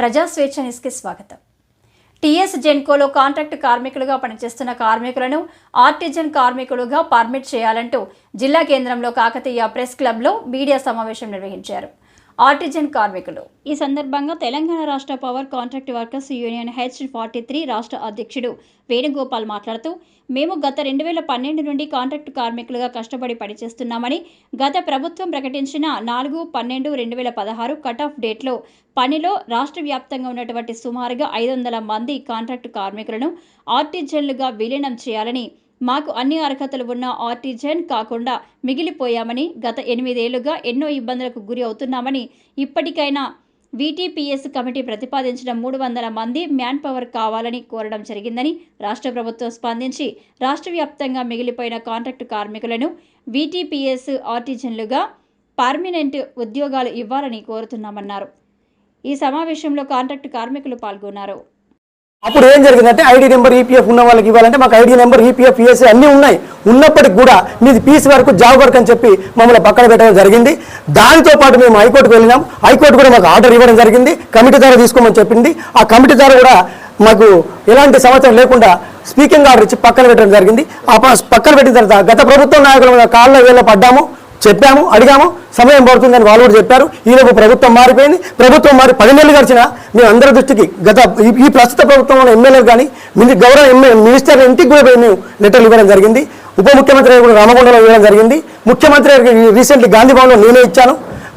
ప్రజా స్వేచ్ఛ న్యూస్కి స్వాగతం. టీఎస్ జెన్కోలో కాంట్రాక్ట్ కార్మికులుగా పనిచేస్తున్న కార్మికులను ఆర్టిజన్ కార్మికులుగా పర్మిట్ చేయాలంటూ జిల్లా కేంద్రంలో కాకతీయ ప్రెస్ క్లబ్లో మీడియా సమావేశం నిర్వహించారు. ఆర్టిజన్ కార్మికులు. ఈ సందర్భంగా తెలంగాణ రాష్ట్ర power contract workers union H forty three రాష్ట్ర అధ్యక్షుడు వేణుగోపాల్ మాట్లాడుతూ మేము గత రెండు వేల పన్నెండు నుండి కాంట్రాక్ట్ కార్మికులుగా కష్టపడి పనిచేస్తున్నామని గత ప్రభుత్వం ప్రకటించిన నాలుగు పన్నెండు రెండు వేల పదహారు కట్ ఆఫ్ డేట్లో పనిలో రాష్ట్ర వ్యాప్తంగా ఉన్నటువంటి సుమారుగా ఐదు వందల మంది కాంట్రాక్ట్ కార్మికులను ఆర్టిజన్లుగా విలీనం చేయాలని మాకు అన్ని అర్హతలు ఉన్న ఆర్టిజన్ కాకుండా మిగిలిపోయామని గత ఎనిమిదేళ్ళుగా ఎన్నో ఇబ్బందులకు గురి అవుతున్నామని ఇప్పటికైనా వీటీపీఎస్ కమిటీ ప్రతిపాదించిన మూడు వందల మంది మ్యాన్ పవర్ కావాలని కోరడం జరిగిందని రాష్ట్ర ప్రభుత్వం స్పందించి రాష్ట్ర వ్యాప్తంగా మిగిలిపోయిన కాంట్రాక్టు కార్మికులను వీటీపీఎస్ ఆర్టిజన్లుగా పర్మినెంట్ ఉద్యోగాలు ఇవ్వాలని కోరుతున్నామన్నారు. ఈ సమావేశంలో కాంట్రాక్టు కార్మికులు పాల్గొన్నారు. అప్పుడు ఏం జరిగిందంటే ఐడి నెంబర్ ఈపీఎఫ్ ఉన్న వాళ్ళకి ఇవ్వాలంటే మాకు ఐడి నెంబర్ ఈపీఎఫ్ పిఎస్సీ అన్నీ ఉన్నాయి. ఉన్నప్పటికి కూడా మీది పీస్ వరకు జాబ్ వర్క్ అని చెప్పి మమ్మల్ని పక్కన పెట్టడం జరిగింది. దానితో పాటు మేము హైకోర్టుకు వెళ్ళినాం. హైకోర్టు కూడా మాకు ఆర్డర్ ఇవ్వడం జరిగింది. కమిటీ ద్వారా తీసుకోమని చెప్పింది. ఆ కమిటీ ద్వారా కూడా మాకు ఎలాంటి సమాచారం లేకుండా స్పీకింగ్ ఆర్డర్ ఇచ్చి పక్కన పెట్టడం జరిగింది. ఆ పక్కన పెట్టిన తర్వాత గత ప్రభుత్వం నాయకుల కాళ్ళ వేళ్ళ పడ్డాము. చెప్పాము అడిగాము సమయం పడుతుందని వాళ్ళు కూడా చెప్పారు. ఈలోపు ప్రభుత్వం మారిపోయింది. ప్రభుత్వం మారి పది నెలలు గడిచిన మేము అందరి దృష్టికి గత ఈ- ప్రస్తుత ప్రభుత్వంలో ఎమ్మెల్యేలు కానీ మిని గౌరవ ఎమ్మె మినిస్టర్ ఇంటికి కూడా మేము లెటర్లు ఇవ్వడం జరిగింది. ఉప ముఖ్యమంత్రి కూడా రామగుండంలో ఇవ్వడం జరిగింది. ముఖ్యమంత్రి గారికి రీసెంట్లీ గాంధీ భవన్లో నేనే ఇచ్చాను.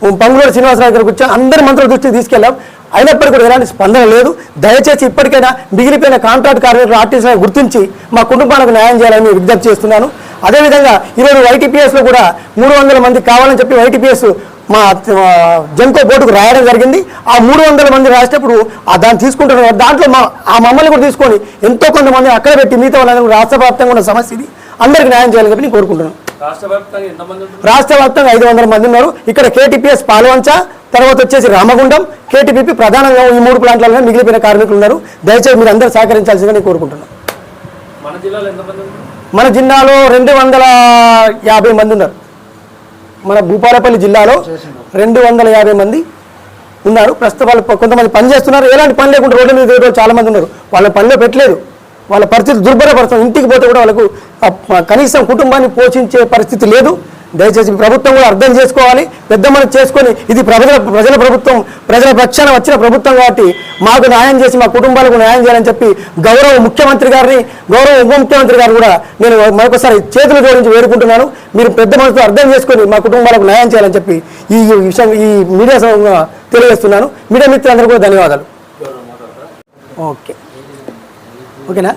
పంగులూరు శ్రీనివాసరావు గారికి వచ్చాను. అందరి మంత్రుల దృష్టికి తీసుకెళ్ళాం. అయినప్పటికీ కూడా ఎలాంటి స్పందన లేదు. దయచేసి ఇప్పటికైనా మిగిలిపోయిన కాంట్రాక్ట్ కార్మికులు ఆర్టీసీలను గుర్తించి మా కుటుంబాలకు న్యాయం చేయాలని విజ్ఞప్తి చేస్తున్నాను. అదేవిధంగా ఈరోజు వైటీపీఎస్లో కూడా మూడు వందల మంది కావాలని చెప్పి వైటీపీఎస్ మా జంకో బోర్డుకు రాయడం జరిగింది. ఆ మూడు వందల మంది రాసేటప్పుడు ఆ దాన్ని తీసుకుంటున్నారు. దాంట్లో మా ఆ మమ్మల్ని కూడా తీసుకొని ఎంతో కొంతమంది అక్కడ పెట్టి మిగతా వాళ్ళందరూ రాష్ట్ర వ్యాప్తంగా ఉన్న సమస్య ఇది. అందరికీ న్యాయం చేయాలని చెప్పి నేను కోరుకుంటున్నాను. రాష్ట్ర వ్యాప్తంగా ఐదు వందల మంది ఉన్నారు. ఇక్కడ కేటీపీఎస్ పాల్వంచ తర్వాత వచ్చేసి రామగుండం కేటీపీపీ ప్రధానంగా ఈ మూడు ప్లాంట్లలో మిగిలిపోయిన కార్మికులు ఉన్నారు. దయచేసి మీరు అందరూ సహకరించాల్సిందిగా నేను కోరుకుంటున్నాను. మన జిల్లాలో రెండు వందల యాభై మంది ఉన్నారు. మన భూపాలపల్లి జిల్లాలో రెండు వందల యాభై మంది ఉన్నారు. ప్రస్తుతం వాళ్ళు కొంతమంది పని చేస్తున్నారు. ఎలాంటి పని లేకుండా రోడ్డు మీద తిరిగే చాలా మంది ఉన్నారు. వాళ్ళ పనిలో పెట్టలేదు. వాళ్ళ పరిస్థితి దుర్భరపరుస్తుంది ఇంటికి పోతే కూడా వాళ్ళకు కనీసం కుటుంబాన్ని పోషించే పరిస్థితి లేదు. దయచేసి ప్రభుత్వం కూడా అర్థం చేసుకోవాలి పెద్ద మనసు చేసుకొని ఇది ప్రజల ప్రజల ప్రభుత్వం ప్రజల పక్షాన వచ్చిన ప్రభుత్వం కాబట్టి మాకు న్యాయం చేసి మా కుటుంబాలకు న్యాయం చేయాలని చెప్పి గౌరవ ముఖ్యమంత్రి గారిని గౌరవ ఉప ముఖ్యమంత్రి గారు కూడా నేను మరొకసారి చేతులు జోడించి వేడుకుంటున్నాను. మీరు పెద్ద మనసుతో అర్థం చేసుకొని మా కుటుంబాలకు న్యాయం చేయాలని చెప్పి ఈ విషయం ఈ మీడియా తెలియజేస్తున్నాను. మీడియా మిత్రులందరూ కూడా ధన్యవాదాలు. ఓకే. ఓకేనా?